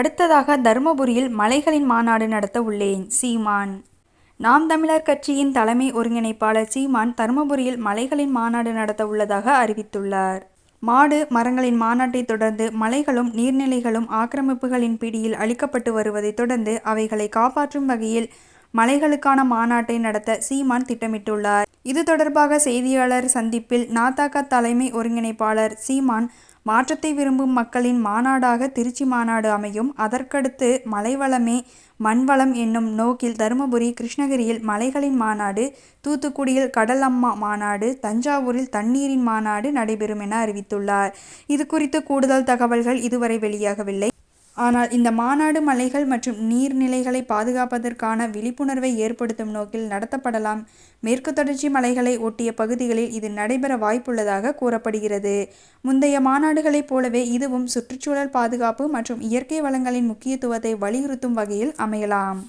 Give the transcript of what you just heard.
அடுத்ததாக தருமபுரியில் மலைகளின் மாநாடு நடத்த உள்ளேன் சீமான் நாம் தமிழர் கட்சியின் தலைமை ஒருங்கிணைப்பாளர் சீமான் தருமபுரியில் மலைகளின் மாநாடு நடத்த உள்ளதாக அறிவித்துள்ளார். மாடு மரங்களின் மாநாட்டை தொடர்ந்து மலைகளும் நீர்நிலைகளும் ஆக்கிரமிப்புகளின் பிடியில் அளிக்கப்பட்டு வருவதை தொடர்ந்து அவைகளை காப்பாற்றும் வகையில் மலைகளுக்கான மாநாட்டை நடத்த சீமான் திட்டமிட்டுள்ளார். இது தொடர்பாக செய்தியாளர் சந்திப்பில் நாதாக தலைமை ஒருங்கிணைப்பாளர் சீமான் மாற்றத்தை விரும்பும் மக்களின் மாநாடாக திருச்சி மாநாடு அமையும். அதற்கடுத்து மலைவளமே மண்வளம் என்னும் நோக்கில் தருமபுரி கிருஷ்ணகிரியில் மலைகளின் மாநாடு தூத்துக்குடியில் கடல் அம்மா மாநாடு தஞ்சாவூரில் தண்ணீரின் மாநாடு நடைபெறும் என அறிவித்துள்ளார். இது குறித்து கூடுதல் தகவல்கள் இதுவரை வெளியாகவில்லை. ஆனால் இந்த மாநாடு மலைகள் மற்றும் நீர்நிலைகளை பாதுகாப்பதற்கான விழிப்புணர்வை ஏற்படுத்தும் நோக்கில் நடத்தப்படலாம். மேற்கு தொடர்ச்சி மலைகளை ஒட்டிய பகுதிகளில் இது நடைபெற வாய்ப்புள்ளதாக கூறப்படுகிறது. முந்தைய மாநாடுகளைப் போலவே இதுவும் சுற்றுச்சூழல் பாதுகாப்பு மற்றும் இயற்கை வளங்களின் முக்கியத்துவத்தை வலியுறுத்தும் வகையில் அமையலாம்.